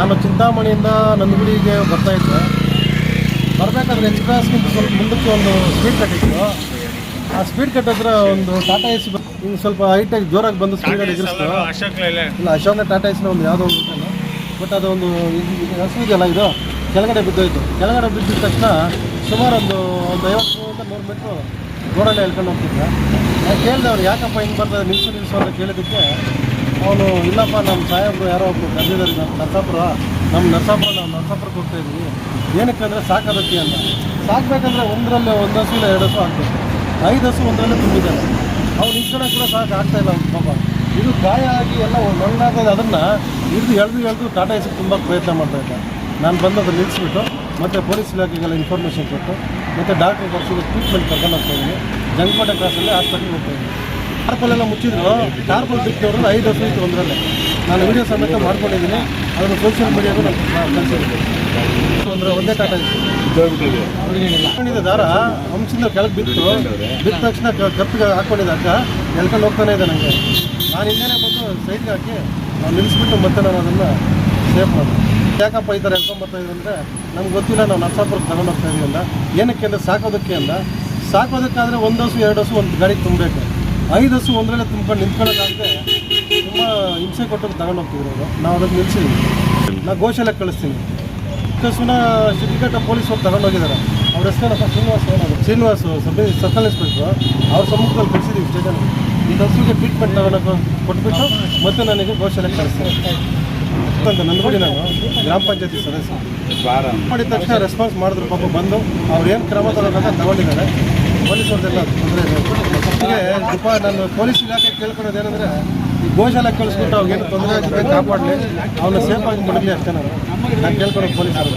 ನಾನು ಚಿಂತಾಮಣಿಯಿಂದ ನಂದಗುಡಿಗೆ ಬರ್ತಾ ಇದ್ದೆ. ಬರಬೇಕಾದ್ರೆ ಎಚ್ ಕ್ರಾಸ್ಗಿಂತ ಸ್ವಲ್ಪ ಮುಂದಕ್ಕೆ ಒಂದು ಸ್ಪೀಡ್ ಕಟ್ ಇತ್ತು. ಆ ಸ್ಪೀಡ್ ಕಟ್ ಹತ್ರ ಒಂದು ಟಾಟಾ ಎಸ್ ಹಿಂಗೆ ಸ್ವಲ್ಪ ಹೈಟಾಗಿ ಜೋರಾಗಿ ಬಂದು ಸ್ಪೀಡ್ ಎದುರಿಸ್ತು. ಇಲ್ಲ ಅಶೋಕ ಟಾಟಾ ಎಸ್ನ ಒಂದು ಯಾವುದೋ ಒಂದು ಬಟ್ ಅದೊಂದು ಹಸಿದೆಯಲ್ಲ ಇದು ಕೆಳಗಡೆ ಬಿದ್ದೋಯ್ತು. ಕೆಳಗಡೆ ಬಿದ್ದಿದ ತಕ್ಷಣ ಸುಮಾರು ಒಂದು ಒಂದು ಐವತ್ತು ನೂರು ಮೀಟ್ರು ರೋಡಲ್ಲೇ ಹೇಳ್ಕೊಂಡು ಹೋಗ್ತಿದ್ದೆ. ನಾನು ಕೇಳಿದೆ ಅವ್ರು ಯಾಕಪ್ಪ ಹಿಂಗೆ ಬರ್ತದೆ ನಿಲ್ಸು ನಿಲ್ಸು ಅಂತ ಕೇಳಿದ್ದಕ್ಕೆ ಅವನು, ಇಲ್ಲಪ್ಪ ನಮ್ಮ ಸಾಹೇಬರು ಯಾರೋ ಒಬ್ಬರು ಕರೆದಿದ್ದಾರೆ ನಮ್ಮ ನರಸಾಪುರ ನಮ್ಮ ನರಸಾಪುರ, ನಾವು ನರಸಾಪುರಕ್ಕೆ ಹೋಗ್ತಾ ಇದ್ದೀವಿ ಏನಕ್ಕೆ ಅಂದರೆ ಸಾಕೋದಕ್ಕೆ ಅಂತ. ಸಾಕಬೇಕಂದ್ರೆ ಒಂದರಲ್ಲೇ ಒಂದು ಹಸು ಇಲ್ಲ ಎರಡು ಹಸು ಹಾಕ್ಬೇಕು ಐದು ಹಸು ಒಂದರಲ್ಲೇ ತುಂಬಿದ್ದಾರೆ. ಅವ್ನು ನಿಂತ್ಕೊಳಕ್ಕೆ ಕೂಡ ಸಾಕು ಆಗ್ತಾ ಇಲ್ಲ ಪಾಪ. ಇದು ಗಾಯ ಆಗಿ ಎಲ್ಲ ಮಣ್ಣಾಗೋದು ಅದನ್ನು ಹಿಡಿದು ಎಳೆದು ಎಳೆದು ಟಾಟಾ ಎಸ್ಗೆ ತುಂಬ ಪ್ರಯತ್ನ ಮಾಡ್ತಾ ಇದ್ದೆ. ನಾನು ಬಂದು ಅದನ್ನು ನಿಲ್ಲಿಸ್ಬಿಟ್ಟು ಮತ್ತು ಪೊಲೀಸ್ ಇಲಾಖೆಗೆಲ್ಲ ಇನ್ಫಾರ್ಮೇಷನ್ ಕೊಟ್ಟು, ಮತ್ತು ಡಾಕ್ಟ್ರ್ ಬರ್ಸಿದ್ದು ಟ್ರೀಟ್ಮೆಂಟ್ ಕರ್ಕೊಂಡು ಹೋಗ್ತಾ ಇದ್ದೀನಿ ಜಂಗಪೇಟೆ ಕ್ರಾಸಲ್ಲಿ ಹಾಸ್ಪಿಟ್ಲಿಗೆ ಹೋಗ್ತಾ ಇದ್ದೀನಿ ಟಾರ್ಪಲೆಲ್ಲ ಮುಚ್ಚಿದ್ರು. ಟಾರ್ಪಲ್ ಬಿಟ್ಟವ್ರನ್ನ ಐದು ವರ್ಷ ಇತ್ತು ಒಂದರಲ್ಲೇ. ನಾನು ವಿಡಿಯೋ ಸಮೇತ ಮಾಡ್ಕೊಂಡಿದ್ದೀನಿ. ಅದನ್ನು ಸೋಷಿಯಲ್ ಮೀಡಿಯಾಗೂ ನಾನು ಕಳಿಸಿದ್ದೀನಿ. ಅಂದರೆ ಒಂದೇ ಟಾಟಾ ಇತ್ತು ದಾರ ಹಂಸಿಂದ ಕೆಳಗೆ ಬಿತ್ತು. ಬಿದ್ದ ತಕ್ಷಣ ಕಪ್ಪಿಗೆ ಹಾಕ್ಕೊಂಡಿದ್ದ ಅಕ್ಕ. ಎಳ್ಕೊಂಡು ಹೋಗ್ತಾನೆ ಇದೆ ನನಗೆ ನಾನು ಹಿಂದೆನೇ ಬಂದು ಸೈಡ್ಗೆ ಹಾಕಿ ನಾವು ನಿಲ್ಲಿಸ್ಬಿಟ್ಟು ಮತ್ತೆ ನಾನು ಅದನ್ನು ಸೇಫ್ ಮಾಡಿದೆ. ಯಾಕಪ್ಪ ಈ ಥರ ಎಳ್ಕೊಂಬರ್ತಾ ಇದ್ದೀವಿ ಅಂದರೆ ನಮ್ಗೆ ಗೊತ್ತಿಲ್ಲ ನಾವು ನರ್ಸಾಪುರಕ್ಕೆ ತಗೊಂಡು ಹೋಗ್ತಾ ಇದೀವಿ ಅಂದ. ಏನಕ್ಕೆ ಅಂದರೆ ಸಾಕೋದಕ್ಕೆ ಅಲ್ಲ ಸಾಕೋದಕ್ಕಾದರೆ ಒಂದು ಹಸು, ಎರಡು ಹಸು ಒಂದು ಗಾಡಿಗೆ ತುಂಬಬೇಕು. ಐದು ಹಸು ಒಂದರಲ್ಲೇ ತುಂಬ್ಕೊಂಡು ನಿಂತ್ಕೊಳ್ಳೋಕ್ಕಾಗದೆ ತುಂಬ ಹಿಂಸೆ ಕೊಟ್ಟು ತಗೊಂಡು ಹೋಗ್ತಿದ್ರು ಅವರು. ನಾವು ಅದಕ್ಕೆ ನಿಲ್ಸಿದ್ವಿ. ನಾ ಗೋಶಾಲೆಗೆ ಕಳಿಸ್ತೀನಿ. ಹಸುನ ಶಿಡ್ಲಘಟ್ಟ ಪೊಲೀಸರು ತಗೊಂಡು ಹೋಗಿದ್ದಾರೆ ಅವ್ರ ಹೆಸರು Srinivas Srinivas sub circle inspector. ಅವ್ರ ಸಮ್ಮುಖದಲ್ಲಿ ಕಳಿಸಿದ್ದೀವಿ ಸ್ಟೇಷನ್ ಈ ಹಸುಗೆ ಟ್ರೀಟ್ಮೆಂಟ್ ತಗೊಳಕ್ಕೆ ಕೊಟ್ಬಿಟ್ಟು ಮತ್ತೆ ನನಗೆ ಗೋಶಾಲೆಗೆ ಕಳಿಸ್ತೀನಿ ಅಂತ ನಂದ್ಬಿಡಿ ನಾನು ಗ್ರಾಮ ಪಂಚಾಯತಿ ಸದಸ್ಯ. ಮಾಡಿದ ತಕ್ಷಣ ರೆಸ್ಪಾನ್ಸ್ ಮಾಡಿದ್ರು ಪಾಪ ಬಂದು ಅವ್ರು ಏನು ಕ್ರಮ ತಗೋಬೇಕಾಗ ತಗೊಂಡಿದ್ದಾರೆ. ಪೊಲೀಸವ್ರದ್ದೆಲ್ಲ ತೊಂದರೆ ಇದೆ. ನಾನು ಪೊಲೀಸ್ ಇಲಾಖೆ ಏನಂದರೆ, ಈ ಗೋಶಾಲ ಕಳಿಸ್ಬಿಟ್ಟು ಅವ್ರಿಗೇನು ತೊಂದರೆ ಆಗ್ತದೆ, ಕಾಪಾಡಲಿ ಅವನ್ನ ಸೇಫ್ ಆಗಿ ಬಿಡಲಿ ಅಷ್ಟೇ ನಾನು ನಾನು ಕೇಳ್ಕೊಳೋದು ಪೊಲೀಸರು